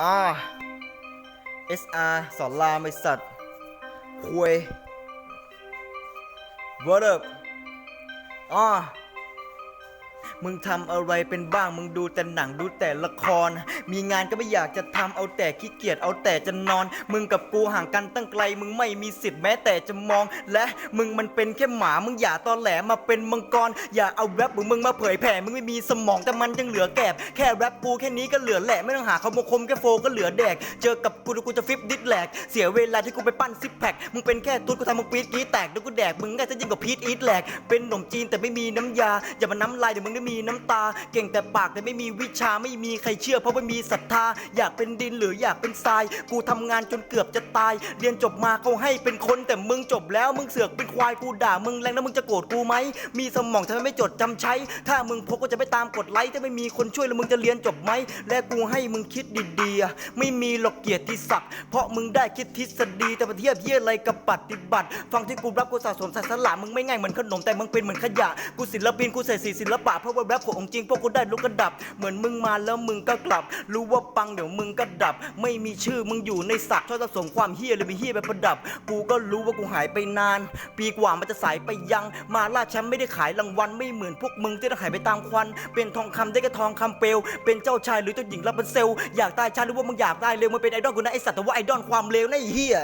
อ่า SR สอนรามไอสัตว์คุย What up อ่า มึงทำอะไรเป็นบ้าง มึงดูแต่หนังดูแต่ละคร มีงานก็ไม่อยากจะทำเอาแต่ขี้เกียจเอาแต่จะนอน มึงกับกูห่างกันตั้งไกล มึงไม่มีสิทธิ์แม้แต่จะมอง และมึงมันเป็นแค่หมา มึงอย่าตอแหลมาเป็นมังกร อย่าเอาแรปของมึงมาเผยแผ่ มึงไม่มีสมองแต่มันยังเหลือแกบแค่แรปกูแค่นี้ก็เหลือแหละไม่ต้องหาคำคมแค่โฟก็เหลือแดก เจอกับกูเดี๋ยวกูจะฟิปดิสแหลก เสียเวลาที่กูไปปั้นซิปแพค มึงเป็นแค่ตุ๊ดกูทำมึงปี๊ดกรี๊ดแตกเดี๋ยวกูแดก มึงง่ายจะยิ่งกว่าพีทอีทแหลก เป็นหนมจีนแต่ไม่มีน้ำยา อย่ามาน้ำลายเดี๋ยวมึงได้มีน้ำตา เก่งแต่ปากแต่ไม่มีวิชาไม่มีใครเชื่อ เพราะไม่มีศรัทธา อยากเป็นดินหรืออยากเป็นทราย กูทำงานจนเกือบจะตาย เรียนจบมาเขาให้เป็นคนแต่มึงจบแล้วมึงเสือกเป็นควายกูด่ามึงแรงแล้วมึงจะโกรธกูไหมมีสมองทำไมไม่จดจำใช้ ถ้ามึงพกก็จะไม่ตามกดไลค์ถ้าไม่มีคนช่วยแล้วมึงจะเรียนจบไหมและกูให้มึงคิดดีๆไม่มีหรอกเกียรติศักดิ์เพราะมึงได้คิดทฤษฎีแต่มาเทียบเยี่ยอะไรกับปฏิบัติ ฟังที่กูรับกูสะสมสะสละมึงไม่ง่ายเหมือนขนมแต่มึงเป็นเหมือนขยะกูศิลปินกูใส่สีศิลปะเพราะว่าแรปของจริงพวกกูได้ลุกกระดับ เหมือนมึงมาแล้วมึงก็กลับ รู้ว่าปังเดี๋ยวมึงก็ดับ ไม่มีชื่อมึงอยู่ในศักดิ์ชอบสะสมความเฮี้ยเลยมีเฮี้ยไปประดับ กูก็รู้ว่ากูหายไปนาน ปีกว่ามันจะสายไปยังมาล่าแชมป์ไม่ได้ขายรางวัลไม่เหมือนพวกมึงที่ต้องขายไปตามควัน เป็นทองคำได้ก็ทองคำเปลวเป็นเจ้าชายหรือเจ้าหญิงรับเป็นเซลอยากตายชาหรือว่ามึงอยากตายเร็วมึงเป็นไอดอลกูนะไอสัตว์แต่ว่าไอดอลความเลวนะไอเฮี้ย